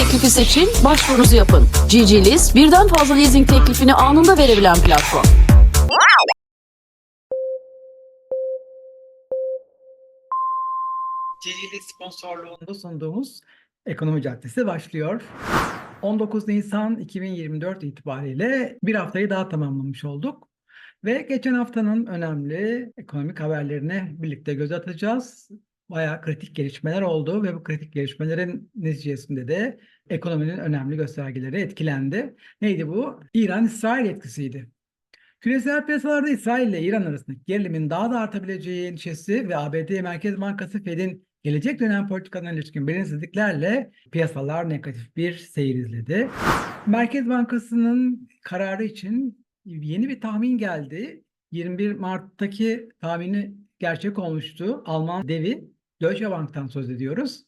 teklifi seçin, başvurunuzu yapın. GG birden fazla leasing teklifini anında verebilen platform. Cicili sponsorluğunda sunduğumuz Ekonomi Caddesi başlıyor. 19 Nisan 2024 itibariyle bir haftayı daha tamamlamış olduk. Ve geçen haftanın önemli ekonomik haberlerine birlikte göz atacağız. Bayağı kritik gelişmeler oldu ve bu kritik gelişmelerin neticesinde de ekonominin önemli göstergeleri etkilendi. Neydi bu? İran-İsrail etkisiydi. Küresel piyasalarda İsrail ile İran arasındaki gerilimin daha da artabileceği endişesi ve ABD Merkez Bankası Fed'in gelecek dönem politikalarına ilişkin belirsizliklerle piyasalar negatif bir seyir izledi. Merkez Bankası'nın kararı için yeni bir tahmin geldi. 21 Mart'taki tahmini gerçek olmuştu. Alman devi Deutsche Bank'tan söz ediyoruz.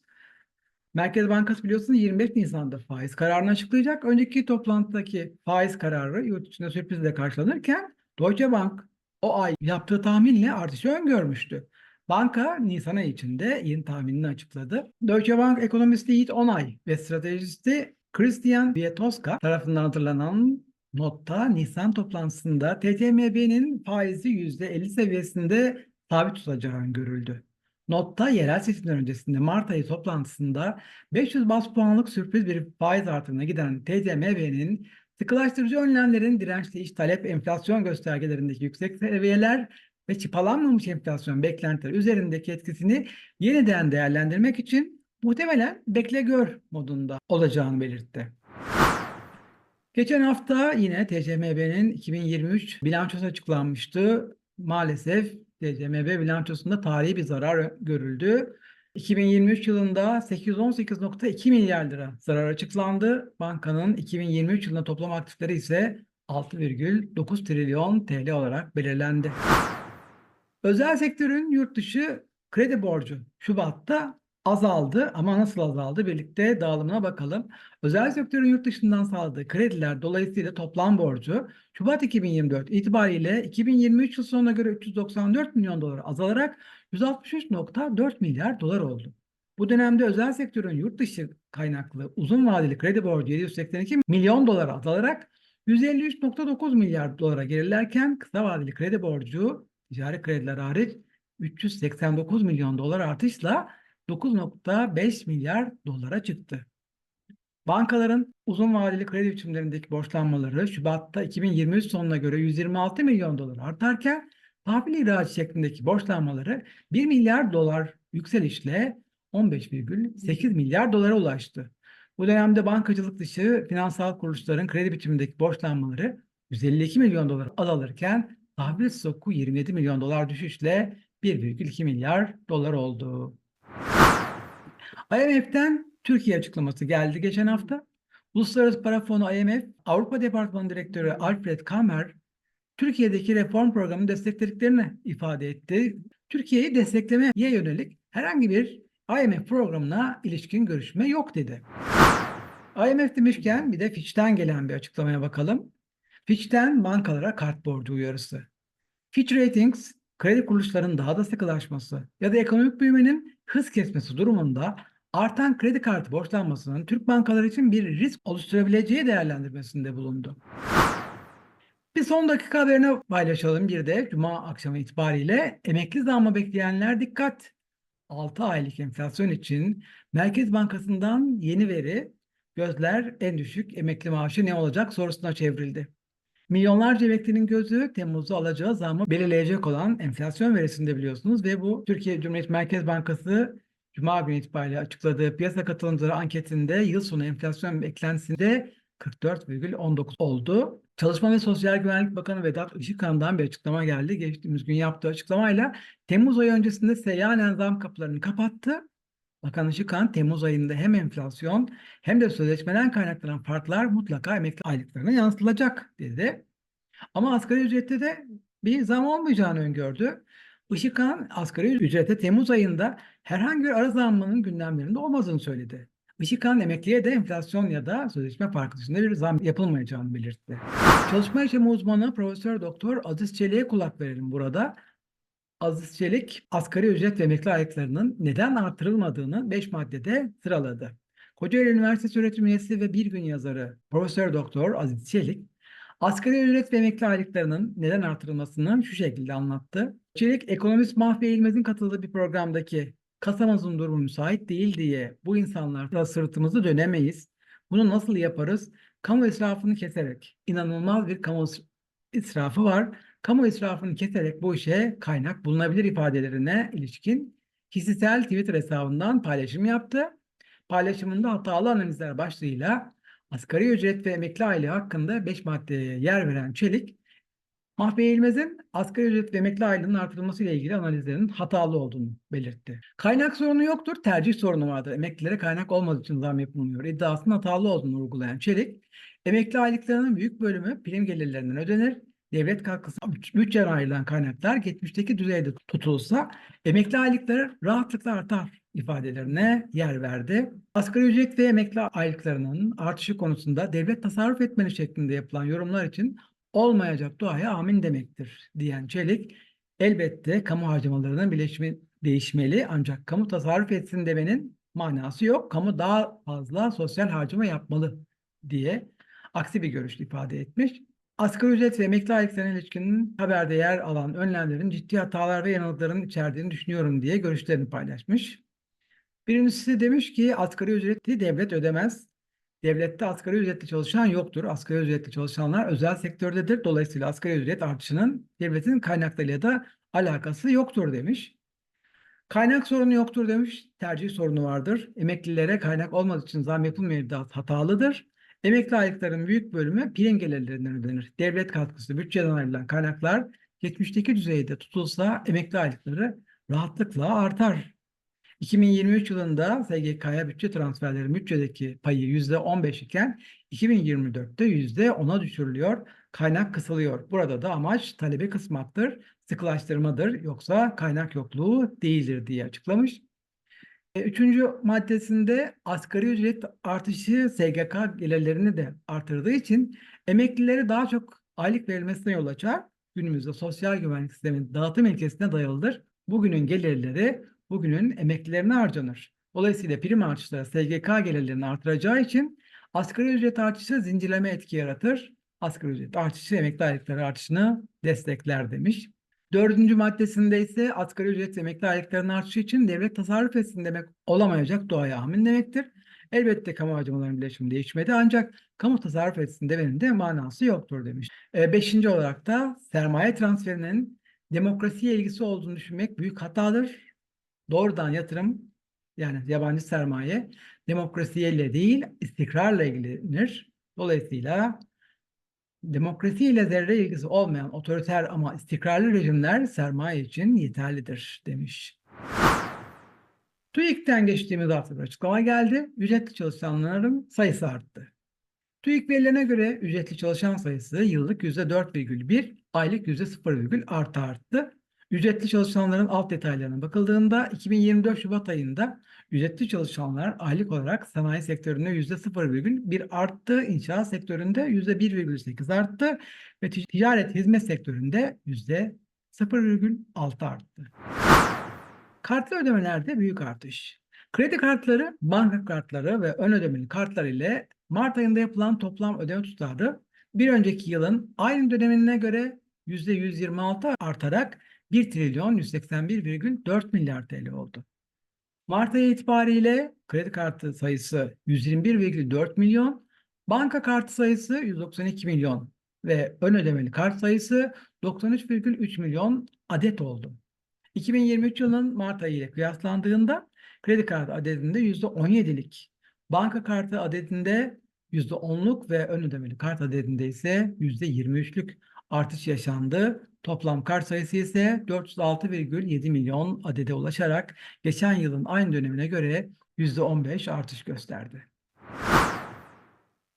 Merkez Bankası biliyorsunuz 25 Nisan'da faiz kararını açıklayacak. Önceki toplantıdaki faiz kararı yurt içinde sürprizle karşılanırken Deutsche Bank o ay yaptığı tahminle artışı öngörmüştü. Banka Nisan ayı içinde yeni tahminini açıkladı. Deutsche Bank ekonomisti Yiğit Onay ve stratejisti Christian Vietoska tarafından hazırlanan notta Nisan toplantısında TCMB'nin faizi %50 seviyesinde sabit tutacağı öngörüldü. Notta yerel seçimler öncesinde Mart ayı toplantısında 500 bas puanlık sürpriz bir faiz artımına giden TCMB'nin sıkılaştırıcı önlemlerin dirençli iş talep enflasyon göstergelerindeki yüksek seviyeler ve çıpalanmamış enflasyon beklentileri üzerindeki etkisini yeniden değerlendirmek için muhtemelen bekle gör modunda olacağını belirtti. Geçen hafta yine TCMB'nin 2023 bilançosu açıklanmıştı. Maalesef TCMB bilançosunda tarihi bir zarar görüldü. 2023 yılında 818.2 milyar lira zarar açıklandı. Bankanın 2023 yılında toplam aktifleri ise 6,9 trilyon TL olarak belirlendi. Özel sektörün yurt dışı kredi borcu Şubat'ta azaldı ama nasıl azaldı birlikte dağılımına bakalım. Özel sektörün yurt dışından sağladığı krediler dolayısıyla toplam borcu Şubat 2024 itibariyle 2023 yıl sonuna göre 394 milyon dolar azalarak 163.4 milyar dolar oldu. Bu dönemde özel sektörün yurt dışı kaynaklı uzun vadeli kredi borcu 782 milyon dolar azalarak 153.9 milyar dolara gerilerken kısa vadeli kredi borcu ticari krediler hariç 389 milyon dolar artışla 9.5 milyar dolara çıktı. Bankaların uzun vadeli kredi biçimlerindeki borçlanmaları Şubat'ta 2023 sonuna göre 126 milyon dolar artarken tahvil ihracı şeklindeki borçlanmaları 1 milyar dolar yükselişle 15,8 milyar dolara ulaştı. Bu dönemde bankacılık dışı finansal kuruluşların kredi biçimindeki borçlanmaları 152 milyon dolar azalırken tahvil stoku 27 milyon dolar düşüşle 1,2 milyar dolar oldu. IMF'den Türkiye açıklaması geldi geçen hafta. Uluslararası Para Fonu IMF, Avrupa Departmanı Direktörü Alfred Kammer, Türkiye'deki reform programını desteklediklerini ifade etti. Türkiye'yi desteklemeye yönelik herhangi bir IMF programına ilişkin görüşme yok dedi. IMF demişken bir de Fitch'ten gelen bir açıklamaya bakalım. Fitch'ten bankalara kart borcu uyarısı. Fitch Ratings, kredi kuruluşlarının daha da sıkılaşması ya da ekonomik büyümenin hız kesmesi durumunda artan kredi kartı borçlanmasının Türk bankaları için bir risk oluşturabileceği değerlendirmesinde bulundu. Bir son dakika haberini paylaşalım bir de Cuma akşamı itibariyle emekli zammı bekleyenler dikkat. 6 aylık enflasyon için Merkez Bankası'ndan yeni veri gözler en düşük emekli maaşı ne olacak sorusuna çevrildi. Milyonlarca emeklinin gözü Temmuz'da alacağı zammı belirleyecek olan enflasyon verisinde biliyorsunuz ve bu Türkiye Cumhuriyet Merkez Bankası Cuma günü itibariyle açıkladığı piyasa katılımcıları anketinde yıl sonu enflasyon beklentisinde 44,19 oldu. Çalışma ve Sosyal Güvenlik Bakanı Vedat Işıkhan'dan bir açıklama geldi. Geçtiğimiz gün yaptığı açıklamayla Temmuz ayı öncesinde seyyanen zam kapılarını kapattı. Bakan Işıkhan Temmuz ayında hem enflasyon hem de sözleşmeden kaynaklanan farklar mutlaka emekli aylıklarına yansıtılacak dedi. Ama asgari ücrette de bir zam olmayacağını öngördü. Işıkhan asgari ücrete Temmuz ayında herhangi bir ara zammının gündemlerinde olmadığını söyledi. Işıkhan emekliye de enflasyon ya da sözleşme farkı dışında bir zam yapılmayacağını belirtti. Çalışma yaşamı uzmanı Profesör Doktor Aziz Çelik'e kulak verelim burada. Aziz Çelik asgari ücret ve emekli aylıklarının neden artırılmadığını 5 maddede sıraladı. Kocaeli Üniversitesi öğretim üyesi ve bir gün yazarı Profesör Doktor Aziz Çelik, asgari ücret ve emekli aylıklarının neden artırılmasını şu şekilde anlattı. Çelik, ekonomist Mahfi Eğilmez'in katıldığı bir programdaki kasamızın durumu müsait değil diye bu insanlarla sırtımızı dönemeyiz. Bunu nasıl yaparız? Kamu israfını keserek. İnanılmaz bir kamu israfı var. Kamu israfını keserek bu işe kaynak bulunabilir ifadelerine ilişkin kişisel Twitter hesabından paylaşım yaptı. Paylaşımında hatalı analizler başlığıyla asgari ücret ve emekli aylığı hakkında 5 maddeye yer veren Çelik, Mahfiye İlmez'in asgari ücret ve emekli aylığının artırılması ile ilgili analizlerin hatalı olduğunu belirtti. Kaynak sorunu yoktur, tercih sorunu vardır. Emeklilere kaynak olmadığı için zam yapılmıyor. İddiasının hatalı olduğunu vurgulayan Çelik, emekli aylıklarının büyük bölümü prim gelirlerinden ödenir. Devlet katkısı bütçeden ayrılan kaynaklar geçmişteki düzeyde tutulsa emekli aylıkları rahatlıkla artar ifadelerine yer verdi. Asgari ücret ve emekli aylıklarının artışı konusunda devlet tasarruf etmeli şeklinde yapılan yorumlar için olmayacak duaya amin demektir diyen Çelik, elbette kamu harcamalarının birleşimi değişmeli ancak kamu tasarruf etsin demenin manası yok. Kamu daha fazla sosyal harcama yapmalı diye aksi bir görüş ifade etmiş. Asgari ücret ve emekli aylıklarına ilişkin haberde yer alan önlemlerin ciddi hatalar ve yanılgıların içerdiğini düşünüyorum diye görüşlerini paylaşmış. Birincisi demiş ki asgari ücreti devlet ödemez. Devlette asgari ücretli çalışan yoktur. Asgari ücretli çalışanlar özel sektördedir. Dolayısıyla asgari ücret artışının devletin kaynaklarıyla da alakası yoktur demiş. Kaynak sorunu yoktur demiş. Tercih sorunu vardır. Emeklilere kaynak olmadığı için zam yapılmıyor iddiası hatalıdır. Emekli aylıkların büyük bölümü prim gelirlerinden ödenir. Devlet katkısı bütçeden ayrılan kaynaklar geçmişteki düzeyde tutulsa emekli aylıkları rahatlıkla artar. 2023 yılında SGK'ya bütçe transferleri bütçedeki payı %15 iken 2024'te %10'a düşürülüyor. Kaynak kısılıyor. Burada da amaç talebi kısmaktır, sıkılaştırmadır yoksa kaynak yokluğu değildir diye açıklamış. E, Üçüncü maddesinde asgari ücret artışı SGK gelirlerini de artırdığı için emeklilere daha çok aylık verilmesine yol açar. Günümüzde sosyal güvenlik sisteminin dağıtım ilkesine dayalıdır. Bugünün gelirleri bugünün emeklilerine harcanır. Dolayısıyla prim artışları SGK gelirlerini artıracağı için asgari ücret artışı zincirleme etki yaratır. Asgari ücret artışı emekli aylıkları artışını destekler demiş. Dördüncü maddesinde ise asgari ücret emekli aylıklarının artışı için devlet tasarruf etsin demek olamayacak doğaya amin demektir. Elbette kamu harcamalarının birleşimi değişmedi ancak kamu tasarruf etsin demenin de manası yoktur demiş. E, beşinci olarak da sermaye transferinin demokrasiye ilgisi olduğunu düşünmek büyük hatadır. Doğrudan yatırım yani yabancı sermaye demokrasiyle değil istikrarla ilgilenir. Dolayısıyla demokrasiyle zerre ilgisi olmayan otoriter ama istikrarlı rejimler sermaye için yeterlidir demiş. TÜİK'ten geçtiğimiz hafta bir açıklama geldi. Ücretli çalışanların sayısı arttı. TÜİK verilerine göre ücretli çalışan sayısı yıllık %4,1, aylık %0,6 artı arttı. Ücretli çalışanların alt detaylarına bakıldığında 2024 Şubat ayında ücretli çalışanlar aylık olarak sanayi sektöründe %0,1 arttı, inşaat sektöründe %1,8 arttı ve ticaret hizmet sektöründe %0,6 arttı. Kartlı ödemelerde büyük artış. Kredi kartları, banka kartları ve ön ödemeli kartlar ile Mart ayında yapılan toplam ödeme tutarı bir önceki yılın aynı dönemine göre %126 artarak 1 trilyon 181,4 milyar TL oldu. Mart ayı itibariyle kredi kartı sayısı 121,4 milyon, banka kartı sayısı 192 milyon ve ön ödemeli kart sayısı 93,3 milyon adet oldu. 2023 yılının Mart ayı ile kıyaslandığında kredi kartı adedinde %17'lik, banka kartı adedinde %10'luk ve ön ödemeli kart adedinde ise %23'lük artış yaşandı. Toplam kart sayısı ise 406,7 milyon adede ulaşarak geçen yılın aynı dönemine göre %15 artış gösterdi.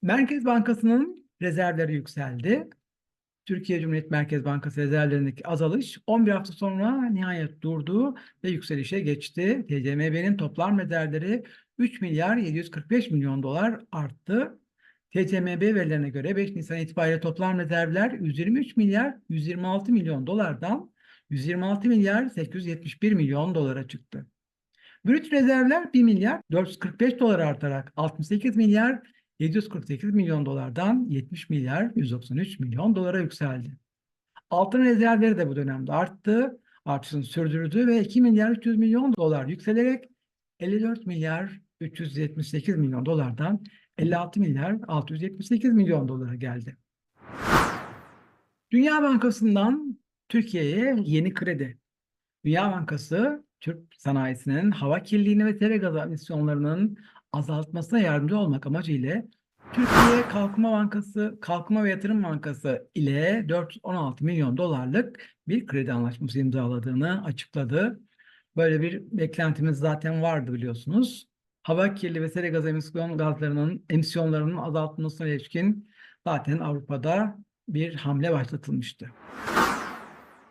Merkez Bankası'nın rezervleri yükseldi. Türkiye Cumhuriyet Merkez Bankası rezervlerindeki azalış 11 hafta sonra nihayet durdu ve yükselişe geçti. TCMB'nin toplam rezervleri 3 milyar 745 milyon dolar arttı. TCMB verilerine göre 5 Nisan itibariyle toplam rezervler 123 milyar 126 milyon dolardan 126 milyar 871 milyon dolara çıktı. Brüt rezervler 1 milyar 445 dolar artarak 68 milyar 748 milyon dolardan 70 milyar 193 milyon dolara yükseldi. Altın rezervleri de bu dönemde arttı, artışını sürdürdü ve 2 milyar 300 milyon dolar yükselerek 54 milyar 378 milyon dolardan 56 milyar 678 milyon dolara geldi. Dünya Bankası'ndan Türkiye'ye yeni kredi. Dünya Bankası, Türk sanayisinin hava kirliliğini ve sera gazı emisyonlarının azaltmasına yardımcı olmak amacıyla Türkiye Kalkınma Bankası, Kalkınma ve Yatırım Bankası ile 416 milyon dolarlık bir kredi anlaşması imzaladığını açıkladı. Böyle bir beklentimiz zaten vardı biliyorsunuz. Hava kirliliği ve sera gazı emisyon gazlarının emisyonlarının azaltılmasına ilişkin zaten Avrupa'da bir hamle başlatılmıştı.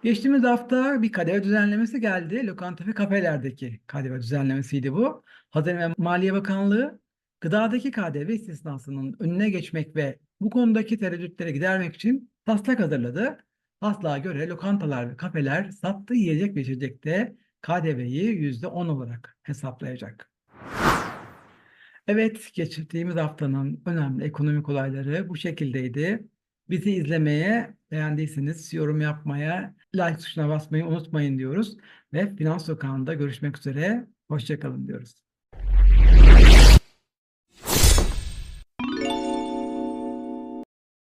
Geçtiğimiz hafta bir KDV düzenlemesi geldi. Lokanta ve kafelerdeki KDV düzenlemesiydi bu. Hazine ve Maliye Bakanlığı gıdadaki KDV istisnasının önüne geçmek ve bu konudaki tereddütleri gidermek için taslak hazırladı. Taslağa göre lokantalar ve kafeler sattığı yiyecek ve içecekte KDV'yi %10 olarak hesaplayacak. Evet, geçtiğimiz haftanın önemli ekonomik olayları bu şekildeydi. Bizi izlemeye, beğendiyseniz yorum yapmaya, like tuşuna basmayı unutmayın diyoruz. Ve Finans Sokağı'nda görüşmek üzere. Hoşçakalın diyoruz.